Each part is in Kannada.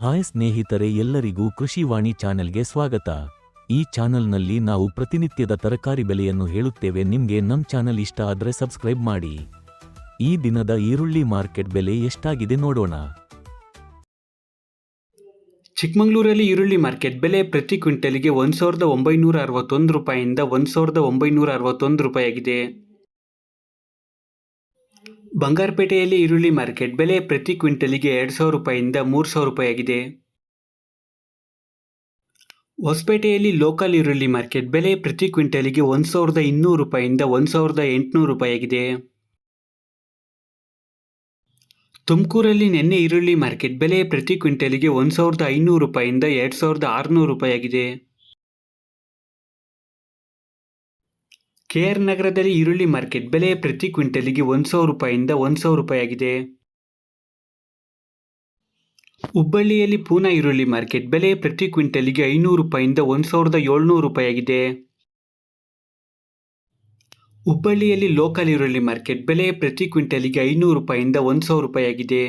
ಹಾಯ್ ಸ್ನೇಹಿತರೆ ಎಲ್ಲರಿಗೂ ಕೃಷಿವಾಣಿ ಚಾನೆಲ್ಗೆ ಸ್ವಾಗತ. ಈ ಚಾನೆಲ್ನಲ್ಲಿ ನಾವು ಪ್ರತಿನಿತ್ಯದ ತರಕಾರಿ ಬೆಲೆಯನ್ನು ಹೇಳುತ್ತೇವೆ. ನಿಮಗೆ ನಮ್ಮ ಚಾನೆಲ್ ಇಷ್ಟ ಆದರೆ ಸಬ್ಸ್ಕ್ರೈಬ್ ಮಾಡಿ. ಈ ದಿನದ ಈರುಳ್ಳಿ ಮಾರ್ಕೆಟ್ ಬೆಲೆ ಎಷ್ಟಾಗಿದೆ ನೋಡೋಣ. ಚಿಕ್ಕಮಗಳೂರಲ್ಲಿ ಈರುಳ್ಳಿ ಮಾರ್ಕೆಟ್ ಬೆಲೆ ಪ್ರತಿ ಕ್ವಿಂಟಲ್ಗೆ ಒಂದು ಸಾವಿರದ ಒಂಬೈನೂರ ಅರವತ್ತೊಂದು ರೂಪಾಯಿಯಿಂದ ಒಂದು ಸಾವಿರದ ಒಂಬೈನೂರ ಅರವತ್ತೊಂದು ರೂಪಾಯಿಯಾಗಿದೆ. ಬಂಗಾರಪೇಟೆಯಲ್ಲಿ ಈರುಳ್ಳಿ ಮಾರ್ಕೆಟ್ ಬೆಲೆ ಪ್ರತಿ ಕ್ವಿಂಟಲಿಗೆ ಎರಡು ಸಾವಿರ ರೂಪಾಯಿಯಿಂದ ಮೂರು ಸಾವಿರ ರೂಪಾಯಿಯಾಗಿದೆ. ಹೊಸಪೇಟೆಯಲ್ಲಿ ಲೋಕಲ್ ಈರುಳ್ಳಿ ಮಾರ್ಕೆಟ್ ಬೆಲೆ ಪ್ರತಿ ಕ್ವಿಂಟಲಿಗೆ ಒಂದು ಸಾವಿರದ ಇನ್ನೂರು ರೂಪಾಯಿಯಿಂದ ಒಂದು ಸಾವಿರದ ಎಂಟುನೂರು ರೂಪಾಯಿಯಾಗಿದೆ. ತುಮಕೂರಲ್ಲಿ ನಿನ್ನೆ ಈರುಳ್ಳಿ ಮಾರ್ಕೆಟ್ ಬೆಲೆ ಪ್ರತಿ ಕ್ವಿಂಟಲಿಗೆ ಒಂದು ಸಾವಿರದ ಐನೂರು ರೂಪಾಯಿಯಿಂದ ಎರಡು ಸಾವಿರದ ಆರುನೂರು ರೂಪಾಯಿಯಾಗಿದೆ. ಕೆ ಆರ್ ನಗರದಲ್ಲಿ ಈರುಳ್ಳಿ ಮಾರ್ಕೆಟ್ ಬೆಲೆ ಪ್ರತಿ ಕ್ವಿಂಟಲಿಗೆ ಒಂದು ಸಾವಿರ ರೂಪಾಯಿಂದ ಒಂದು ಸಾವಿರ ರೂಪಾಯಿಯಾಗಿದೆ ಹುಬ್ಬಳ್ಳಿಯಲ್ಲಿ ಪೂನಾ ಈರುಳ್ಳಿ ಮಾರ್ಕೆಟ್ ಬೆಲೆ ಪ್ರತಿ ಕ್ವಿಂಟಲಿಗೆ ಐನೂರು ರೂಪಾಯಿಂದ ಒಂದು ಸಾವಿರದ ಏಳ್ನೂರು ರೂಪಾಯಿಯಾಗಿದೆ ಹುಬ್ಬಳ್ಳಿಯಲ್ಲಿ ಲೋಕಲ್ ಈರುಳ್ಳಿ ಮಾರ್ಕೆಟ್ ಬೆಲೆ ಪ್ರತಿ ಕ್ವಿಂಟಲಿಗೆ ಐನೂರು ರೂಪಾಯಿಂದ ಒಂದು ಸಾವಿರ ರೂಪಾಯಿಯಾಗಿದೆ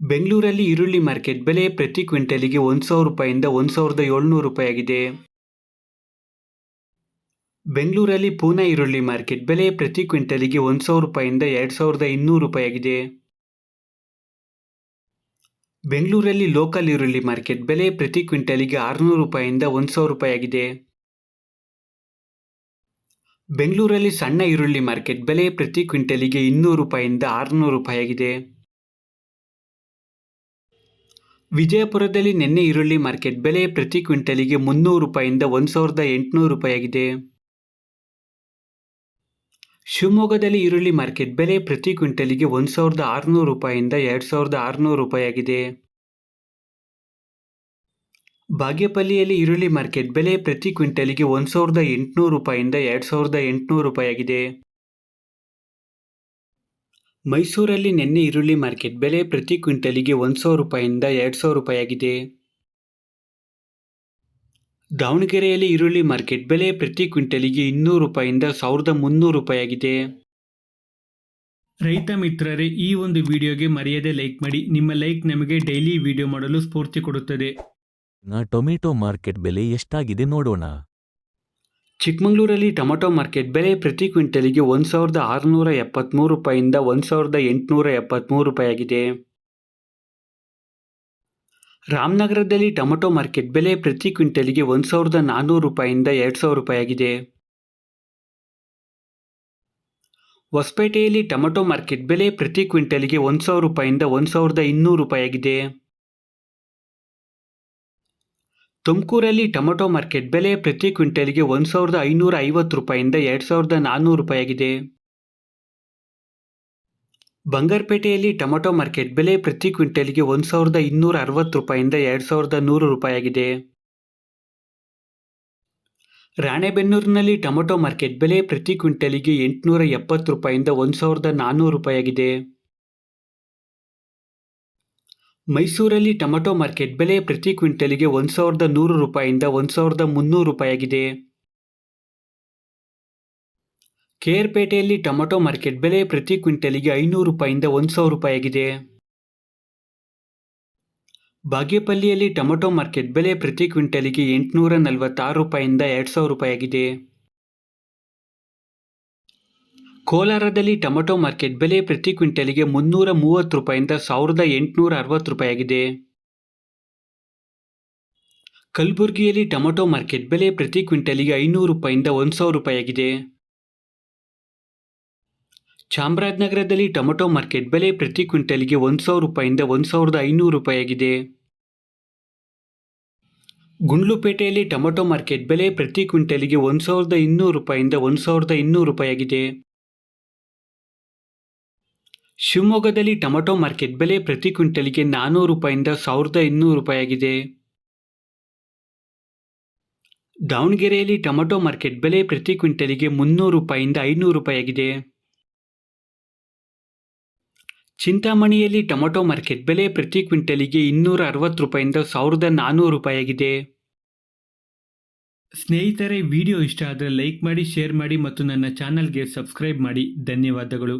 ಬೆಂಗಳೂರಲ್ಲಿ ಈರುಳ್ಳಿ ಮಾರ್ಕೆಟ್ ಬೆಲೆ ಪ್ರತಿ ಕ್ವಿಂಟಲಿಗೆ ಒಂದು ಸಾವಿರ ರೂಪಾಯಿಂದ ಒಂದು ಸಾವಿರದ ಏಳ್ನೂರು ರೂಪಾಯಿಯಾಗಿದೆ ಬೆಂಗಳೂರಲ್ಲಿ ಪೂನಾ ಈರುಳ್ಳಿ ಮಾರ್ಕೆಟ್ ಬೆಲೆ ಪ್ರತಿ ಕ್ವಿಂಟಲಿಗೆ ಒಂದು ಸಾವಿರ ರೂಪಾಯಿಂದ ಎರಡು ಸಾವಿರದ ಇನ್ನೂರು ರೂಪಾಯಿಯಾಗಿದೆ. ಬೆಂಗಳೂರಲ್ಲಿ ಲೋಕಲ್ ಈರುಳ್ಳಿ ಮಾರ್ಕೆಟ್ ಬೆಲೆ ಪ್ರತಿ ಕ್ವಿಂಟಲಿಗೆ ಆರುನೂರು ರೂಪಾಯಿಂದ ಒಂದು ಸಾವಿರ ರೂಪಾಯಿಯಾಗಿದೆ. ಬೆಂಗಳೂರಲ್ಲಿ ಸಣ್ಣ ಈರುಳ್ಳಿ ಮಾರ್ಕೆಟ್ ಬೆಲೆ ಪ್ರತಿ ಕ್ವಿಂಟಲಿಗೆ ಇನ್ನೂರು ರೂಪಾಯಿಂದ ಆರುನೂರು ರೂಪಾಯಿಯಾಗಿದೆ. ವಿಜಯಪುರದಲ್ಲಿ ನಿನ್ನೆ ಈರುಳ್ಳಿ ಮಾರ್ಕೆಟ್ ಬೆಲೆ ಪ್ರತಿ ಕ್ವಿಂಟಲಿಗೆ ಮುನ್ನೂರು ರೂಪಾಯಿಂದ ಒಂದು ಸಾವಿರದ ಎಂಟುನೂರು ರೂಪಾಯಿಯಾಗಿದೆ. ಶಿವಮೊಗ್ಗದಲ್ಲಿ ಈರುಳ್ಳಿ ಮಾರ್ಕೆಟ್ ಬೆಲೆ ಪ್ರತಿ ಕ್ವಿಂಟಲಿಗೆ ಒಂದು ಸಾವಿರದ ಆರುನೂರು ರೂಪಾಯಿಂದ ಎರಡು ಸಾವಿರದ ಆರುನೂರು ರೂಪಾಯಿಯಾಗಿದೆ. ಬಾಗೇಪಲ್ಲಿಯಲ್ಲಿ ಈರುಳ್ಳಿ ಮಾರ್ಕೆಟ್ ಬೆಲೆ ಪ್ರತಿ ಕ್ವಿಂಟಲ್ಗೆ ಒಂದು ಸಾವಿರದ ಎಂಟುನೂರು ರೂಪಾಯಿಂದ ಎರಡು ಸಾವಿರದ ಎಂಟುನೂರು ರೂಪಾಯಿಯಾಗಿದೆ. ಮೈಸೂರಲ್ಲಿ ನಿನ್ನೆ ಈರುಳ್ಳಿ ಮಾರ್ಕೆಟ್ ಬೆಲೆ ಪ್ರತಿ ಕ್ವಿಂಟಲ್ಗೆ ಒಂದು ಸಾವಿರ ರೂಪಾಯಿಂದ ಎರಡು ಸಾವಿರ ರೂಪಾಯಿಯಾಗಿದೆ. ದಾವಣಗೆರೆಯಲ್ಲಿ ಈರುಳ್ಳಿ ಮಾರ್ಕೆಟ್ ಬೆಲೆ ಪ್ರತಿ ಕ್ವಿಂಟಲಿಗೆ ಇನ್ನೂರು ರೂಪಾಯಿಂದ ಸಾವಿರದ ಮುನ್ನೂರು ರೂಪಾಯಿಯಾಗಿದೆ. ರೈತ ಮಿತ್ರರೇ ಈ ಒಂದು ವಿಡಿಯೋಗೆ ಮರೆಯದೆ ಲೈಕ್ ಮಾಡಿ. ನಿಮ್ಮ ಲೈಕ್ ನಮಗೆ ಡೈಲಿ ವಿಡಿಯೋ ಮಾಡಲು ಸ್ಫೂರ್ತಿ ಕೊಡುತ್ತದೆ. ನಾ ಟೊಮೆಟೊ ಮಾರ್ಕೆಟ್ ಬೆಲೆ ಎಷ್ಟಾಗಿದೆ ನೋಡೋಣ. ಚಿಕ್ಕಮಗಳೂರಲ್ಲಿ ಟೊಮೆಟೊ ಮಾರ್ಕೆಟ್ ಬೆಲೆ ಪ್ರತಿ ಕ್ವಿಂಟಲಿಗೆ ಒಂದು ಸಾವಿರದ ಆರುನೂರ ಎಪ್ಪತ್ತ್ಮೂರು ರೂಪಾಯಿಂದ ಒಂದು ಸಾವಿರದ ಎಂಟುನೂರ ಎಪ್ಪತ್ತ್ಮೂರು ರೂಪಾಯಿಯಾಗಿದೆ. ರಾಮನಗರದಲ್ಲಿ ಟೊಮೆಟೊ ಮಾರ್ಕೆಟ್ ಬೆಲೆ ಪ್ರತಿ ಕ್ವಿಂಟಲ್ಗೆ ಒಂದು ಸಾವಿರದ ನಾನ್ನೂರು ರೂಪಾಯಿಂದ ಎರಡು ಸಾವಿರ ರೂಪಾಯಿಯಾಗಿದೆ. ಹೊಸಪೇಟೆಯಲ್ಲಿ ಟೊಮೆಟೊ ಮಾರ್ಕೆಟ್ ಬೆಲೆ ಪ್ರತಿ ಕ್ವಿಂಟಲ್ಗೆ ಒಂದು ಸಾವಿರ ರೂಪಾಯಿಂದ ಒಂದು ಸಾವಿರದ ಇನ್ನೂರು ರೂಪಾಯಿಯಾಗಿದೆ. ತುಮಕೂರಲ್ಲಿ ಟೊಮೆಟೊ ಮಾರ್ಕೆಟ್ ಬೆಲೆ ಪ್ರತಿ ಕ್ವಿಂಟಲ್ಗೆ ಒಂದು ಸಾವಿರದ ಐನೂರ ಐವತ್ತು ರೂಪಾಯಿಂದ ಎರಡು ಸಾವಿರದ ನಾನ್ನೂರು ರೂಪಾಯಿಯಾಗಿದೆ. ಬಂಗಾರಪೇಟೆಯಲ್ಲಿ ಟೊಮೆಟೊ ಮಾರ್ಕೆಟ್ ಬೆಲೆ ಪ್ರತಿ ಕ್ವಿಂಟಲ್ಗೆ ಒಂದು ಸಾವಿರದ ಇನ್ನೂರ ಅರವತ್ತು ರೂಪಾಯಿಂದ ಎರಡು ಸಾವಿರದ ನೂರು ರೂಪಾಯಿಯಾಗಿದೆ. ರಾಣೆಬೆನ್ನೂರಿನಲ್ಲಿ ಟೊಮೆಟೊ ಮಾರ್ಕೆಟ್ ಬೆಲೆ ಪ್ರತಿ ಕ್ವಿಂಟಲ್ಗೆ ಎಂಟುನೂರ ಎಪ್ಪತ್ತು ರೂಪಾಯಿಂದ ಒಂದು ಸಾವಿರದ ನಾನ್ನೂರು ರೂಪಾಯಿಯಾಗಿದೆ. ಮೈಸೂರಲ್ಲಿ ಟೊಮೆಟೊ ಮಾರ್ಕೆಟ್ ಬೆಲೆ ಪ್ರತಿ ಕ್ವಿಂಟಲ್ಗೆ ಒಂದು ಸಾವಿರದ ನೂರು ರೂಪಾಯಿಂದ ಒಂದು ಸಾವಿರದ ಮುನ್ನೂರು ರೂಪಾಯಿಯಾಗಿದೆ. ಕೇರ್ಪೇಟೆಯಲ್ಲಿ ಟೊಮೆಟೊ ಮಾರ್ಕೆಟ್ ಬೆಲೆ ಪ್ರತಿ ಕ್ವಿಂಟಲಿಗೆ ಐನೂರು ರೂಪಾಯಿಂದ ಒಂದು ಸಾವಿರ ರೂಪಾಯಿಯಾಗಿದೆ. ಬಾಗೇಪಲ್ಲಿಯಲ್ಲಿ ಟೊಮೆಟೊ ಮಾರ್ಕೆಟ್ ಬೆಲೆ ಪ್ರತಿ ಕ್ವಿಂಟಲಿಗೆ ಎಂಟುನೂರ ನಲವತ್ತಾರು ರೂಪಾಯಿಂದ ಎರಡು ಸಾವಿರ ರೂಪಾಯಿಯಾಗಿದೆ. ಕೋಲಾರದಲ್ಲಿ ಟೊಮೆಟೊ ಮಾರ್ಕೆಟ್ ಬೆಲೆ ಪ್ರತಿ ಕ್ವಿಂಟಲಿಗೆ ಮುನ್ನೂರ ಮೂವತ್ತು ರೂಪಾಯಿಂದ ಸಾವಿರದ ಎಂಟುನೂರ ಅರವತ್ತು ರೂಪಾಯಿಯಾಗಿದೆ. ಕಲಬುರಗಿಯಲ್ಲಿ ಟೊಮೆಟೊ ಮಾರ್ಕೆಟ್ ಬೆಲೆ ಪ್ರತಿ ಕ್ವಿಂಟಲಿಗೆ ಐನೂರು ರೂಪಾಯಿಂದ ಒಂದು ಸಾವಿರ ರೂಪಾಯಿಯಾಗಿದೆ. ಚಾಮರಾಜನಗರದಲ್ಲಿ ಟೊಮೆಟೊ ಮಾರ್ಕೆಟ್ ಬೆಲೆ ಪ್ರತಿ ಕ್ವಿಂಟಲ್ಗೆ ಒಂದು ಸಾವಿರ ರೂಪಾಯಿಂದ ಒಂದು ಸಾವಿರದ ಐನೂರು ರೂಪಾಯಿಯಾಗಿದೆ. ಗುಂಡ್ಲುಪೇಟೆಯಲ್ಲಿ ಟೊಮೆಟೊ ಮಾರ್ಕೆಟ್ ಬೆಲೆ ಪ್ರತಿ ಕ್ವಿಂಟಲ್ಗೆ ಒಂದು ಸಾವಿರದ ಇನ್ನೂರು ರೂಪಾಯಿಂದ ಒಂದು ಸಾವಿರದ ಇನ್ನೂರು ರೂಪಾಯಿಯಾಗಿದೆ. ಶಿವಮೊಗ್ಗದಲ್ಲಿ ಟೊಮೆಟೊ ಮಾರ್ಕೆಟ್ ಬೆಲೆ ಪ್ರತಿ ಕ್ವಿಂಟಲ್ಗೆ ನಾನ್ನೂರು ರೂಪಾಯಿಂದ ಸಾವಿರದ ಇನ್ನೂರು ರೂಪಾಯಿಯಾಗಿದೆ. ದಾವಣಗೆರೆಯಲ್ಲಿ ಟೊಮೆಟೊ ಮಾರ್ಕೆಟ್ ಬೆಲೆ ಪ್ರತಿ ಕ್ವಿಂಟಲ್ಗೆ ಮುನ್ನೂರು ರೂಪಾಯಿಂದ ಐನೂರು ರೂಪಾಯಿಯಾಗಿದೆ. ಚಿಂತಾಮಣಿಯಲ್ಲಿ ಟೊಮೆಟೊ ಮಾರ್ಕೆಟ್ ಬೆಲೆ ಪ್ರತಿ ಕ್ವಿಂಟಲಿಗೆ ಇನ್ನೂರ ಅರವತ್ತು ರೂಪಾಯಿಂದ ಸಾವಿರದ ನಾನ್ನೂರು ರೂಪಾಯಿಯಾಗಿದೆ. ಸ್ನೇಹಿತರೆ, ವಿಡಿಯೋ ಇಷ್ಟ ಆದರೆ ಲೈಕ್ ಮಾಡಿ, ಶೇರ್ ಮಾಡಿ ಮತ್ತು ನನ್ನ ಚಾನಲ್ಗೆ ಸಬ್ಸ್ಕ್ರೈಬ್ ಮಾಡಿ. ಧನ್ಯವಾದಗಳು.